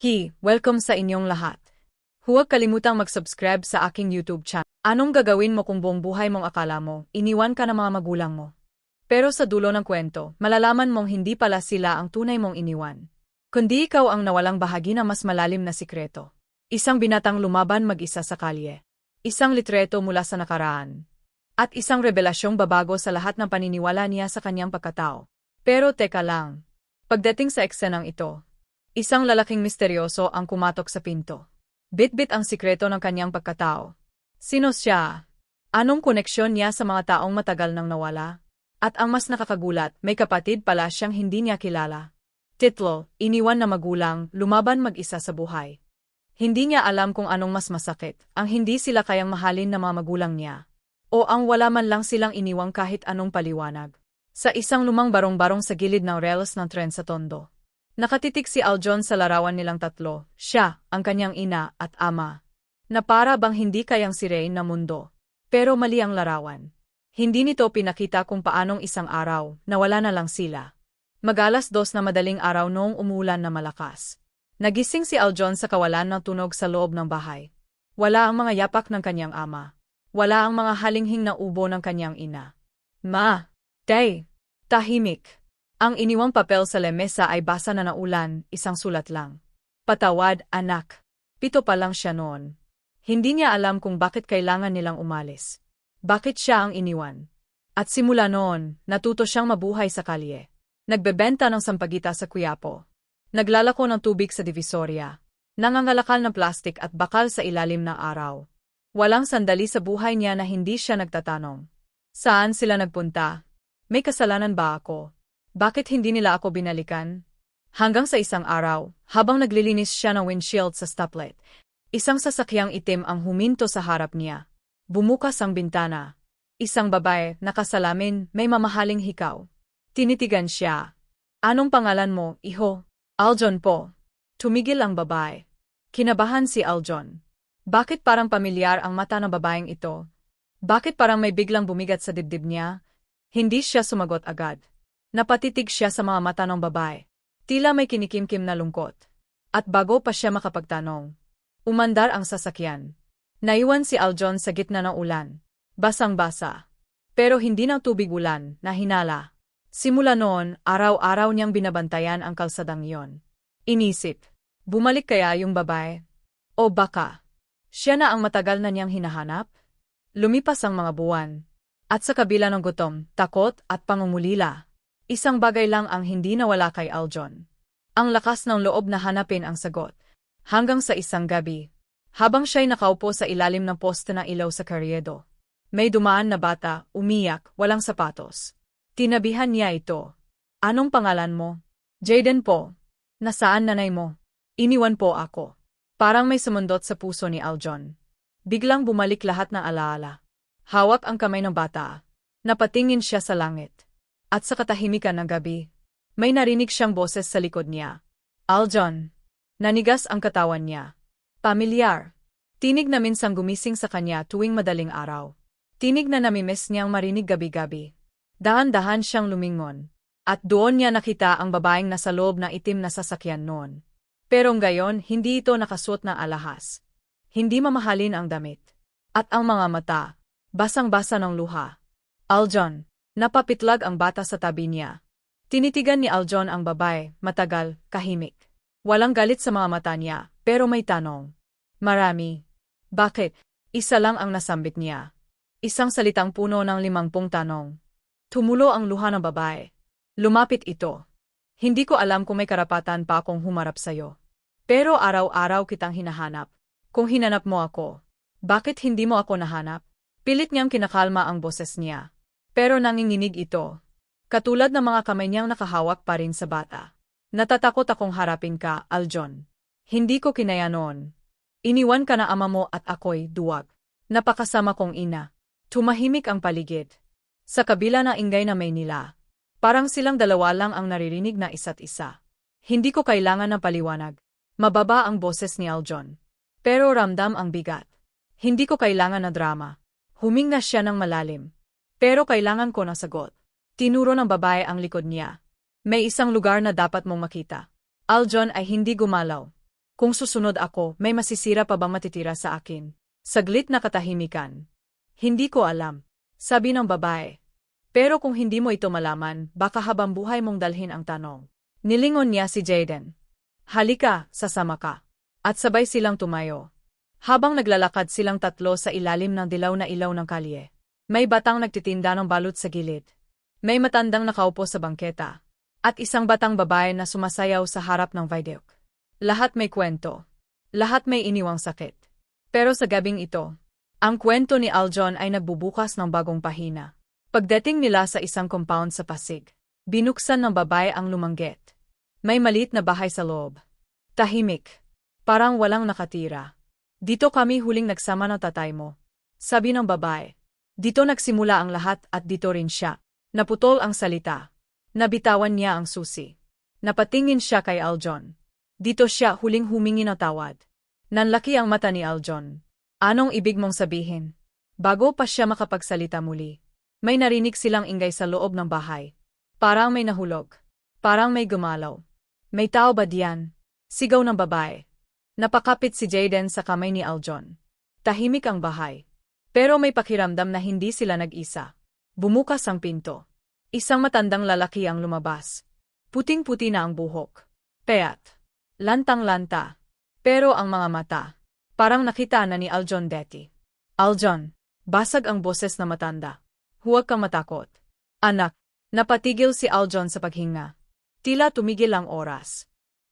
Hi, welcome sa inyong lahat. Huwag kalimutang mag-subscribe sa aking YouTube channel. Anong gagawin mo kung buong buhay mong akala mo, iniwan ka ng mga magulang mo? Pero sa dulo ng kwento, malalaman mong hindi pala sila ang tunay mong iniwan. Kundi ikaw ang nawalang bahagi ng mas malalim na sikreto. Isang binatang lumaban mag-isa sa kalye. Isang litreto mula sa nakaraan. At isang revelasyong babago sa lahat ng paniniwala niya sa kanyang pagkatao. Pero teka lang. Pagdating sa eksenang ito, Isang lalaking misteryoso ang kumatok sa pinto. Bit-bit ang sikreto ng kanyang pagkatao. Sino siya? Anong koneksyon niya sa mga taong matagal nang nawala? At ang mas nakakagulat, may kapatid pala siyang hindi niya kilala. Titlo, iniwan na magulang, lumaban mag-isa sa buhay. Hindi niya alam kung anong mas masakit, ang hindi sila kayang mahalin na mga magulang niya. O ang wala man lang silang iniwang kahit anong paliwanag. Sa isang lumang barong-barong sa gilid ng rails ng tren sa Tondo. Nakatitik si Aljon sa larawan nilang tatlo, siya, ang kanyang ina at ama. Na para bang hindi kayang si Rain na mundo. Pero mali ang larawan. Hindi nito pinakita kung paanong isang araw, nawala na lang sila. Magalas dos na madaling araw noong umulan na malakas. Nagising si Aljon sa kawalan ng tunog sa loob ng bahay. Wala ang mga yapak ng kanyang ama. Wala ang mga halinghing na ubo ng kanyang ina. Ma! Tay! Tahimik! Ang iniwang papel sa lemesa ay basa na naulan, isang sulat lang. Patawad, anak. Pito pa lang siya noon. Hindi niya alam kung bakit kailangan nilang umalis. Bakit siya ang iniwan. At simula noon, natuto siyang mabuhay sa kalye. Nagbebenta ng sampagita sa Kuyapo. Naglalako ng tubig sa Divisoria. Nangangalakal ng plastik at bakal sa ilalim ng araw. Walang sandali sa buhay niya na hindi siya nagtatanong. Saan sila nagpunta? May kasalanan ba ako? Bakit hindi nila ako binalikan? Hanggang sa isang araw, habang naglilinis siya ng windshield sa stoplight, isang sasakyang itim ang huminto sa harap niya. Bumukas ang bintana. Isang babae, nakasalamin, may mamahaling hikaw. Tinitigan siya. Anong pangalan mo, iho? Aljon po. Tumigil ang babae. Kinabahan si Aljon. Bakit parang pamilyar ang mata ng babaeng ito? Bakit parang may biglang bumigat sa dibdib niya? Hindi siya sumagot agad. Napatitig siya sa mga mata ng babae. Tila may kinikimkim na lungkot. At bago pa siya makapagtanong, umandar ang sasakyan. Naiwan si Aljon sa gitna ng ulan. Basang-basa. Pero hindi ng tubig ulan, na hinala. Simula noon, araw-araw niyang binabantayan ang kalsadang iyon. Inisip, bumalik kaya yung babae? O baka, siya na ang matagal na niyang hinahanap? Lumipas ang mga buwan. At sa kabila ng gutom, takot at pangungulila, Isang bagay lang ang hindi nawala kay Aljon. Ang lakas ng loob na hanapin ang sagot. Hanggang sa isang gabi, habang siya'y nakaupo sa ilalim ng poste ng ilaw sa karyedo, may dumaan na bata, umiyak, walang sapatos. Tinabihan niya ito. Anong pangalan mo? Jaden po. Nasaan nanay mo? Iniwan po ako. Parang may sumundot sa puso ni Aljon. Biglang bumalik lahat ng alaala. Hawak ang kamay ng bata. Napatingin siya sa langit. At sa katahimikan ng gabi, may narinig siyang boses sa likod niya. Aljon. Nanigas ang katawan niya. Pamilyar. Tinig na minsang gumising sa kanya tuwing madaling araw. Tinig na namimiss niyang marinig gabi-gabi. Dahan-dahan siyang lumingon. At doon niya nakita ang babaeng nasa loob ng itim na sasakyan noon. Pero ngayon, hindi ito nakasuot na alahas. Hindi mamahalin ang damit. At ang mga mata, basang-basa ng luha. Aljon. Napapitlag ang bata sa tabi niya. Tinitigan ni Aljon ang babae, matagal, kahimik. Walang galit sa mga mata niya, pero may tanong. Marami. Bakit? Isa lang ang nasambit niya. Isang salitang puno ng limangpung tanong. Tumulo ang luha ng babae. Lumapit ito. Hindi ko alam kung may karapatan pa akong humarap sa'yo. Pero araw-araw kitang hinahanap. Kung hinanap mo ako, bakit hindi mo ako nahanap? Pilit niyang kinakalma ang boses niya. Pero nanginginig ito. Katulad ng mga kamay niyang nakahawak pa rin sa bata. Natatakot akong harapin ka, Aljon. Hindi ko kinaya noon. Iniwan ka na ama mo at ako'y duwag. Napakasama kong ina. Tumahimik ang paligid. Sa kabila ng ingay na may nila. Parang silang dalawa lang ang naririnig na isa't isa. Hindi ko kailangan ng paliwanag. Mababa ang boses ni Aljon. Pero ramdam ang bigat. Hindi ko kailangan na drama. Huminga siya ng malalim. Pero kailangan ko ng sagot. Tinuro ng babae ang likod niya. May isang lugar na dapat mong makita. Aljon ay hindi gumalaw. Kung susunod ako, may masisira pa bang matitira sa akin? Saglit na katahimikan. Hindi ko alam. Sabi ng babae. Pero kung hindi mo ito malaman, baka habang buhay mong dalhin ang tanong. Nilingon niya si Jaden. Halika, sasama ka. At sabay silang tumayo. Habang naglalakad silang tatlo sa ilalim ng dilaw na ilaw ng kalye. May batang nagtitinda ng balut sa gilid. May matandang nakaupo sa bangketa. At isang batang babae na sumasayaw sa harap ng viaduct. Lahat may kwento. Lahat may iniwang sakit. Pero sa gabing ito, ang kwento ni Aljon ay nagbubukas ng bagong pahina. Pagdating nila sa isang compound sa Pasig, binuksan ng babae ang lumanggit. May malit na bahay sa loob. Tahimik. Parang walang nakatira. Dito kami huling nagsama ng tatay mo. Sabi ng babae. Dito nagsimula ang lahat at dito rin siya. Naputol ang salita. Nabitawan niya ang susi. Napatingin siya kay Aljon. Dito siya huling humingi ng tawad. Nanlaki ang mata ni Aljon. Anong ibig mong sabihin? Bago pa siya makapagsalita muli, may narinig silang ingay sa loob ng bahay. Parang may nahulog. Parang may gumalaw. May tao ba diyan? Sigaw ng babae. Napakapit si Jaden sa kamay ni Aljon. Tahimik ang bahay. Pero may pakiramdam na hindi sila nag-isa. Bumukas ang pinto. Isang matandang lalaki ang lumabas. Puting-puti na ang buhok. Peyat. Lantang-lanta. Pero ang mga mata, parang nakita na ni Aljon Detti. Aljon, basag ang boses na matanda. Huwag kang matakot. Anak, napatigil si Aljon sa paghinga. Tila tumigil ang oras.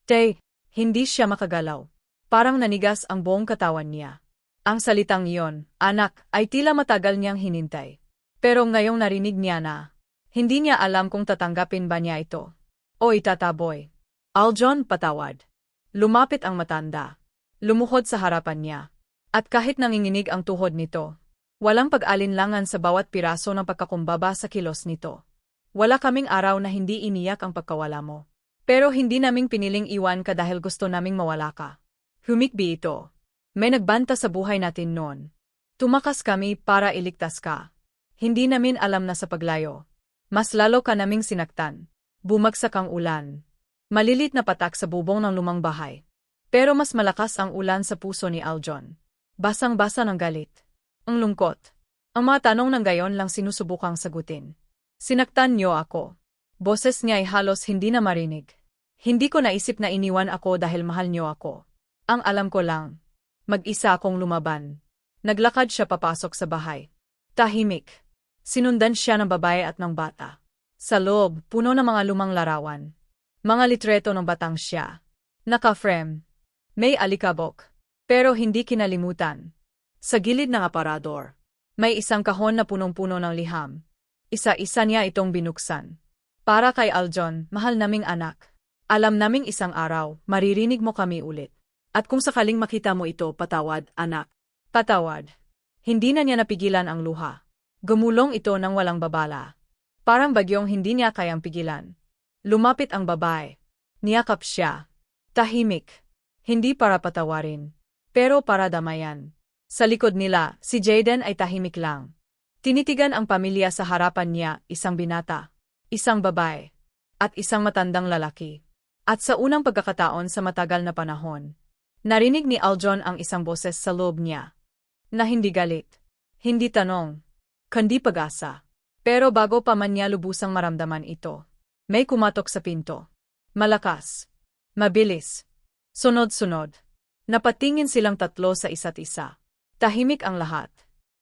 Tay, hindi siya makagalaw. Parang nanigas ang buong katawan niya. Ang salitang iyon, anak, ay tila matagal niyang hinintay. Pero ngayong narinig niya na, hindi niya alam kung tatanggapin ba niya ito. O itataboy. Aljon patawad. Lumapit ang matanda. Lumuhod sa harapan niya. At kahit nanginginig ang tuhod nito, walang pag-alinlangan sa bawat piraso ng pagkakumbaba sa kilos nito. Wala kaming araw na hindi iniyak ang pagkawala mo. Pero hindi naming piniling iwan ka dahil gusto naming mawala ka. Humikbi ito. May nagbanta sa buhay natin noon. Tumakas kami para iligtas ka. Hindi namin alam na sa paglayo. Mas lalo ka naming sinaktan. Bumagsak ang ulan. Malilit na patak sa bubong ng lumang bahay. Pero mas malakas ang ulan sa puso ni Aljon. Basang-basa ng galit. Ang lungkot. Ang mga tanong ng gayon lang sinusubukang sagutin. Sinaktan niyo ako. Boses niya ay halos hindi na marinig. Hindi ko naisip na iniwan ako dahil mahal niyo ako. Ang alam ko lang. Mag-isa akong lumaban. Naglakad siya papasok sa bahay. Tahimik. Sinundan siya ng babae at ng bata. Sa loob, puno ng mga lumang larawan. Mga litreto ng batang siya. Naka-frame. May alikabok. Pero hindi kinalimutan. Sa gilid ng aparador, may isang kahon na punong-puno ng liham. Isa-isa niya itong binuksan. Para kay Aljon, mahal naming anak. Alam naming isang araw, maririnig mo kami ulit. At kung sakaling makita mo ito, patawad, anak. Patawad. Hindi na niya napigilan ang luha. Gumulong ito ng walang babala. Parang bagyong hindi niya kayang pigilan. Lumapit ang babae. Niyakap siya. Tahimik. Hindi para patawarin. Pero para damayan. Sa likod nila, si Jaden ay tahimik lang. Tinitigan ang pamilya sa harapan niya, isang binata, isang babae, at isang matandang lalaki. At sa unang pagkakataon sa matagal na panahon, narinig ni Aljon ang isang boses sa loob niya. Na hindi galit, hindi tanong, kundi pag-asa. Pero bago pa man niya lubusang maramdaman ito, may kumatok sa pinto. Malakas. Mabilis. Sunod-sunod. Napatingin silang tatlo sa isa't isa. Tahimik ang lahat.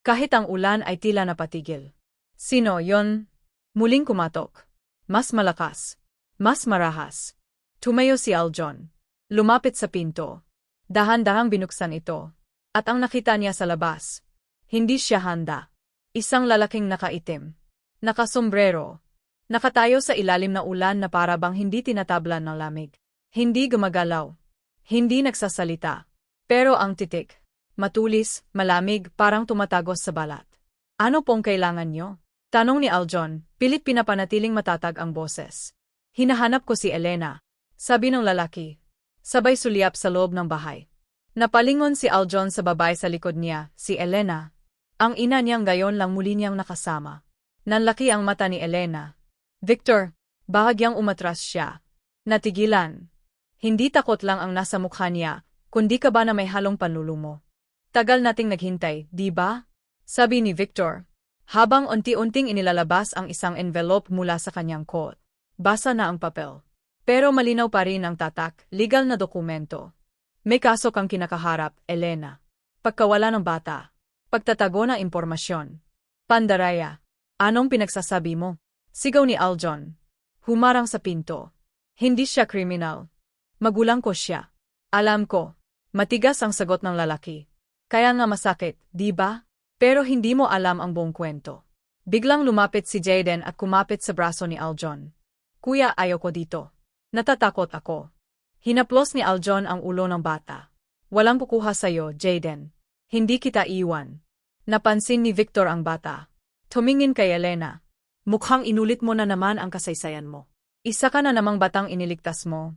Kahit ang ulan ay tila napatigil. Sino yon? Muling kumatok. Mas malakas. Mas marahas. Tumayo si Aljon. Lumapit sa pinto. Dahan-dahang binuksan ito. At ang nakita niya sa labas. Hindi siya handa. Isang lalaking nakaitim. Nakasombrero Nakatayo sa ilalim na ulan na para bang hindi tinatablan ng lamig. Hindi gumagalaw. Hindi nagsasalita. Pero ang titik. Matulis, malamig, parang tumatagos sa balat. Ano pong kailangan nyo? Tanong ni Aljon, pilit pinapanatiling matatag ang boses. Hinahanap ko si Elena. Sabi ng lalaki. Sabay suliap sa loob ng bahay. Napalingon si Aljon sa babae sa likod niya, si Elena. Ang ina niyang gayon lang muli niyang nakasama. Nanlaki ang mata ni Elena, Victor, bahagyang umatras siya. Natigilan. Hindi takot lang ang nasa mukha niya, kundi ka ba na may halong panlulumo. Tagal nating naghintay, di ba? Sabi ni Victor. Habang unti-unting inilalabas ang isang envelope mula sa kanyang coat. Basa na ang papel. Pero malinaw pa rin ang tatak, legal na dokumento. May kaso kang kinakaharap, Elena. Pagkawala ng bata. Pagtatago ng impormasyon. Pandaraya. Anong pinagsasabi mo? Sigaw ni Aljon. Humarang sa pinto. Hindi siya kriminal. Magulang ko siya. Alam ko. Matigas ang sagot ng lalaki. Kaya nga masakit, di ba? Pero hindi mo alam ang buong kwento. Biglang lumapit si Jaden at kumapit sa braso ni Aljon. Kuya, ayaw ko dito. Natatakot ako. Hinaplos ni Aljon ang ulo ng bata. Walang kukuha sa'yo, Jaden. Hindi kita iwan. Napansin ni Victor ang bata. Tumingin kay Elena. Mukhang inulit mo na naman ang kasaysayan mo. Isa ka na namang batang iniligtas mo.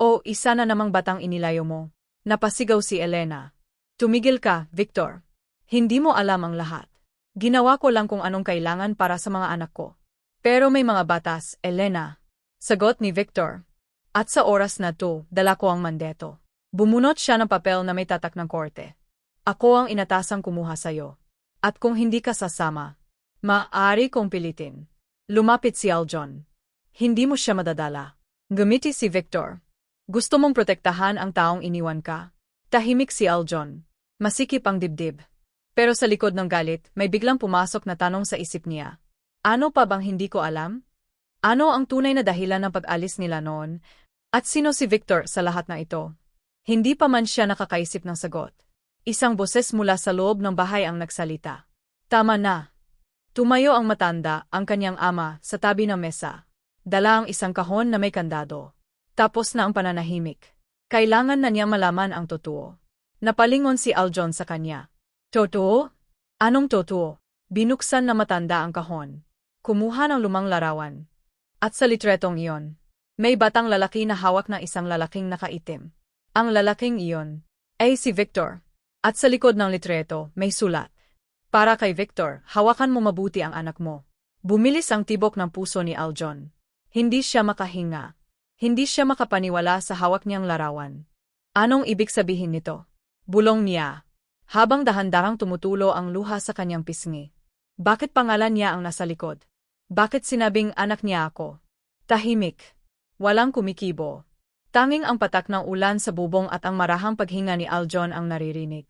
O isa na namang batang inilayo mo. Napasigaw si Elena. Tumigil ka, Victor. Hindi mo alam ang lahat. Ginawa ko lang kung anong kailangan para sa mga anak ko. Pero may mga batas, Elena. Sagot ni Victor. At sa oras na to, dala ko ang mandeto. Bumunot siya ng papel na may tatak ng korte. Ako ang inatasang kumuha sa'yo. At kung hindi ka sasama, maaari kong pilitin. Lumapit si Aljon. Hindi mo siya madadala. Gumiti si Victor. Gusto mong protektahan ang taong iniwan ka? Tahimik si Aljon. Masikip ang dibdib. Pero sa likod ng galit, may biglang pumasok na tanong sa isip niya. Ano pa bang hindi ko alam? Ano ang tunay na dahilan ng pag-alis nila noon? At sino si Victor sa lahat na ito? Hindi pa man siya nakakaisip ng sagot. Isang boses mula sa loob ng bahay ang nagsalita. Tama na. Tumayo ang matanda, ang kanyang ama, sa tabi ng mesa. Dala ang isang kahon na may kandado. Tapos na ang pananahimik. Kailangan na niya malaman ang totoo. Napalingon si Aljon sa kanya. Totoo? Anong totoo? Binuksan na matanda ang kahon. Kumuha ng lumang larawan. At sa litretong iyon, may batang lalaki na hawak ng isang lalaking nakaitim. Ang lalaking iyon ay si Victor. At sa likod ng litreto, may sulat. Para kay Victor, hawakan mo mabuti ang anak mo. Bumilis ang tibok ng puso ni Aljon. Hindi siya makahinga. Hindi siya makapaniwala sa hawak niyang larawan. Anong ibig sabihin nito? Bulong niya, habang dahan-dahang tumutulo ang luha sa kanyang pisngi. Bakit pangalan niya ang nasa likod? Bakit sinabing anak niya ako? Tahimik. Walang kumikibo. Tanging ang patak ng ulan sa bubong at ang marahang paghinga ni Aljon ang naririnig.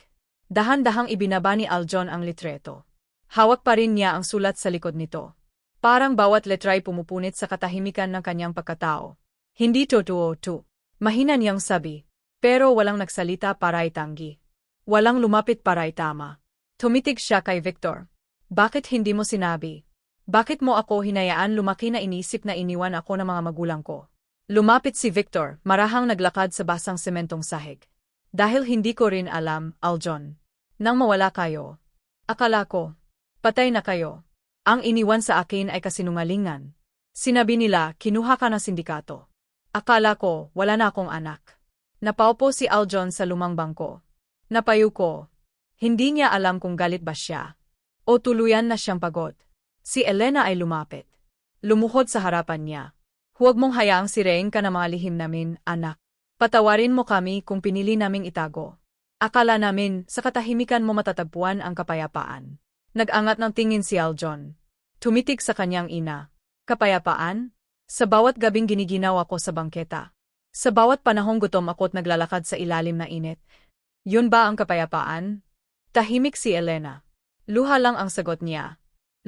Dahan-dahang ibinaba ni Aljon ang litreto. Hawak pa rin niya ang sulat sa likod nito. Parang bawat letray pumupunit sa katahimikan ng kanyang pagkatao. Hindi totoo to. Mahina niyang sabi. Pero walang nagsalita para itanggi. Walang lumapit para itama. Tumitig siya kay Victor. Bakit hindi mo sinabi? Bakit mo ako hinayaan lumaki na inisip na iniwan ako ng mga magulang ko? Lumapit si Victor, marahang naglakad sa basang sementong sahig. Dahil hindi ko rin alam, Aljon. Nang mawala kayo. Akala ko. Patay na kayo. Ang iniwan sa akin ay kasinungalingan. Sinabi nila, kinuha ka ng sindikato. Akala ko, wala na akong anak. Napaupo si Aljon sa lumang bangko. Napayo ko. Hindi niya alam kung galit ba siya. O tuluyan na siyang pagod. Si Elena ay lumapit. Lumuhod sa harapan niya. Huwag mong hayaang sirein ka na mga lihim namin, anak. Patawarin mo kami kung pinili naming itago. Akala namin, sa katahimikan mo matatagpuan ang kapayapaan. Nag-angat ng tingin si Aljon. Tumitig sa kanyang ina. Kapayapaan? Sa bawat gabing giniginaw ako sa bangketa. Sa bawat panahong gutom ako't naglalakad sa ilalim na init, yun ba ang kapayapaan? Tahimik si Elena. Luha lang ang sagot niya.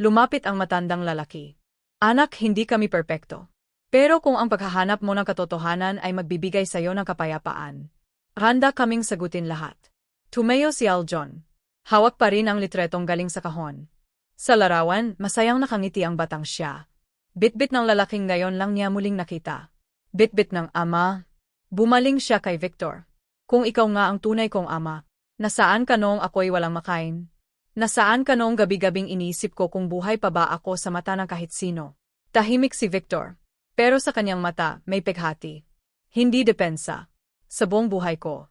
Lumapit ang matandang lalaki. Anak, hindi kami perpekto. Pero kung ang paghahanap mo ng katotohanan ay magbibigay sa iyo ng kapayapaan, handa kaming sagutin lahat. Tumayo si Aljon. Hawak pa rin ang litretong galing sa kahon. Sa larawan, masayang nakangiti ang batang siya. Bitbit ng lalaking ngayon lang niya muling nakita. Bitbit ng ama. Bumaling siya kay Victor. Kung ikaw nga ang tunay kong ama, nasaan ka noong ako'y walang makain? Nasaan ka noong gabi-gabing inisip ko kung buhay pa ba ako sa mata ng kahit sino? Tahimik si Victor. Pero sa kanyang mata, may peghati. Hindi depensa. Sa buong buhay ko.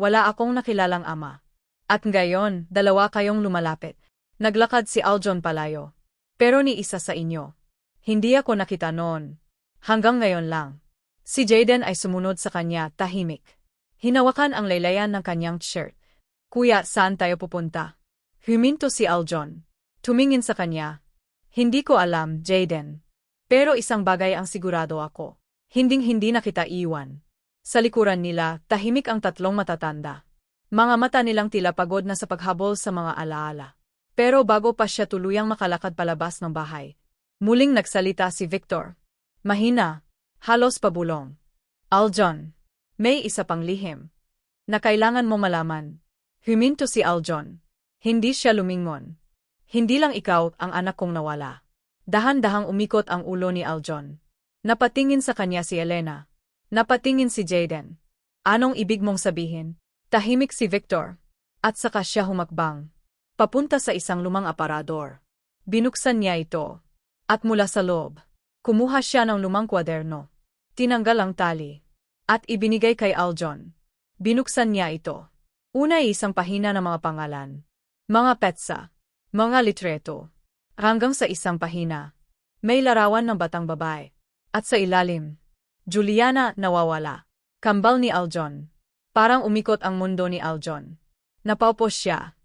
Wala akong nakilalang ama. At ngayon, dalawa kayong lumalapit. Naglakad si Aljon palayo. Pero ni isa sa inyo. Hindi ako nakita noon. Hanggang ngayon lang. Si Jaden ay sumunod sa kanya, tahimik. Hinawakan ang laylayan ng kanyang shirt. Kuya, saan tayo pupunta? Huminto si Aljon. Tumingin sa kanya. Hindi ko alam, Jaden. Pero isang bagay ang sigurado ako. Hinding-hindi na kita iwan. Sa likuran nila, tahimik ang tatlong matatanda. Mga mata nilang tila pagod na sa paghabol sa mga alaala. Pero bago pa siya tuluyang makalakad palabas ng bahay, muling nagsalita si Victor. Mahina, halos pabulong. Aljon, may isa pang lihim. Na kailangan mo malaman. Huminto si Aljon. Hindi siya lumingon. Hindi lang ikaw ang anak kong nawala. Dahan-dahang umikot ang ulo ni Aljon. Napatingin sa kanya si Elena. Napatingin si Jaden. Anong ibig mong sabihin? Tahimik si Victor. At saka siya humakbang. Papunta sa isang lumang aparador. Binuksan niya ito. At mula sa loob, kumuha siya ng lumang kwaderno. Tinanggal ang tali at ibinigay kay Aljon. Binuksan niya ito. Una ay isang pahina ng mga pangalan, mga petsa, mga litreto. Hanggang sa isang pahina, may larawan ng batang babae. At sa ilalim, Juliana nawawala. Kambal ni Aljon. Parang umikot ang mundo ni Aljon. Napaupo siya.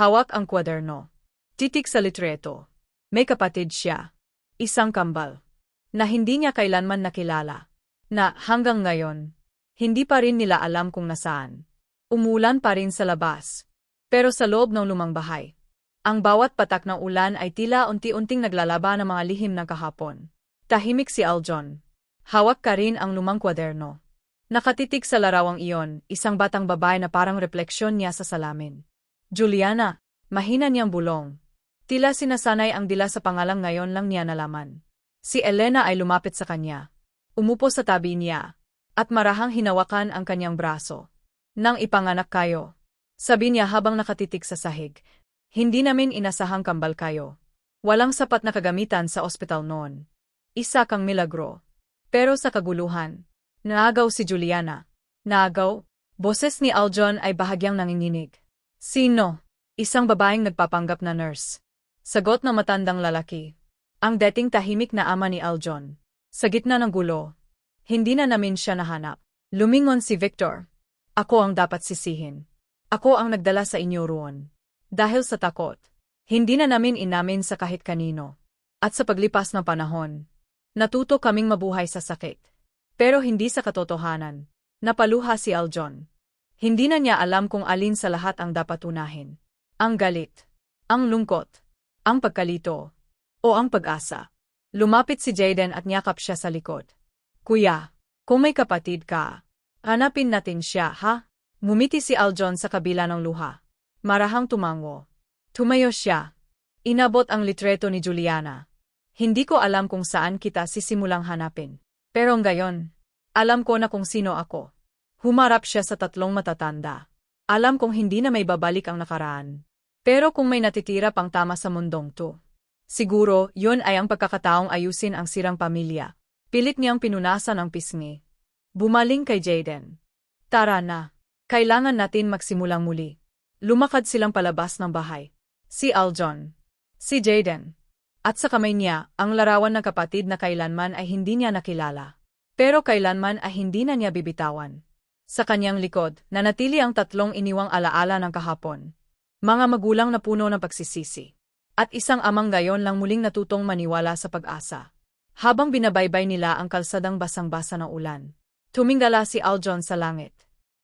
Hawak ang kwaderno. Titik sa litreto. May kapatid siya. Isang kambal. Na hindi niya kailanman nakilala na hanggang ngayon, hindi pa rin nila alam kung nasaan. Umulan pa rin sa labas. Pero sa loob ng lumang bahay, ang bawat patak ng ulan ay tila unti-unting naglalaba ng mga lihim ng kahapon. Tahimik si Aljon. Hawak ka rin ang lumang kwaderno. Nakatitig sa larawang iyon, isang batang babae na parang refleksyon niya sa salamin. Juliana, mahina niyang bulong. Tila sinasanay ang dila sa pangalang ngayon lang niya nalaman. Si Elena ay lumapit sa kanya. Umupo sa tabi niya, at marahang hinawakan ang kanyang braso. Nang ipanganak kayo, sabi niya habang nakatitig sa sahig, hindi namin inasahang kambal kayo. Walang sapat na kagamitan sa ospital noon. Isa kang milagro. Pero sa kaguluhan, naagaw si Juliana. Naagaw, boses ni Aljon ay bahagyang nanginginig. Sino? Isang babaeng nagpapanggap na nurse. Sagot ng matandang lalaki. Ang dating tahimik na ama ni Aljon. Sa gitna ng gulo, hindi na namin siya nahanap. Lumingon si Victor. Ako ang dapat sisihin. Ako ang nagdala sa inyo roon. Dahil sa takot, hindi na namin inamin sa kahit kanino. At sa paglipas ng panahon, natuto kaming mabuhay sa sakit. Pero hindi sa katotohanan. Napaluha si Aljon. Hindi na niya alam kung alin sa lahat ang dapat unahin. Ang galit, ang lungkot, ang pagkalito, o ang pag-asa. Lumapit si Jaden at niyakap siya sa likod. Kuya, kung may kapatid ka, hanapin natin siya, ha? Ngumiti si Aljon sa kabila ng luha. Marahang tumango. Tumayo siya. Inabot ang litreto ni Juliana. Hindi ko alam kung saan kita sisimulang hanapin. Pero ngayon, alam ko na kung sino ako. Humarap siya sa tatlong matatanda. Alam kong hindi na may babalik ang nakaraan. Pero kung may natitira pang tama sa mundong to, Siguro, yun ay ang pagkakataong ayusin ang sirang pamilya. Pilit niyang pinunasan ang pisngi. Bumaling kay Jaden. Tara na. Kailangan natin magsimulang muli. Lumakad silang palabas ng bahay. Si Aljon. Si Jaden. At sa kamay niya, ang larawan ng kapatid na kailanman ay hindi niya nakilala. Pero kailanman ay hindi na niya bibitawan. Sa kanyang likod, nanatili ang tatlong iniwang alaala ng kahapon. Mga magulang na puno ng pagsisisi. At isang amang gayon lang muling natutong maniwala sa pag-asa. Habang binabaybay nila ang kalsadang basang-basa ng ulan, tumingala si Aljon sa langit.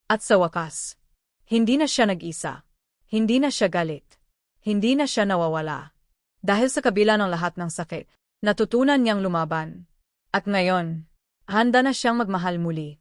At sa wakas, hindi na siya nag-isa. Hindi na siya galit. Hindi na siya nawawala. Dahil sa kabila ng lahat ng sakit, natutunan niyang lumaban. At ngayon, handa na siyang magmahal muli.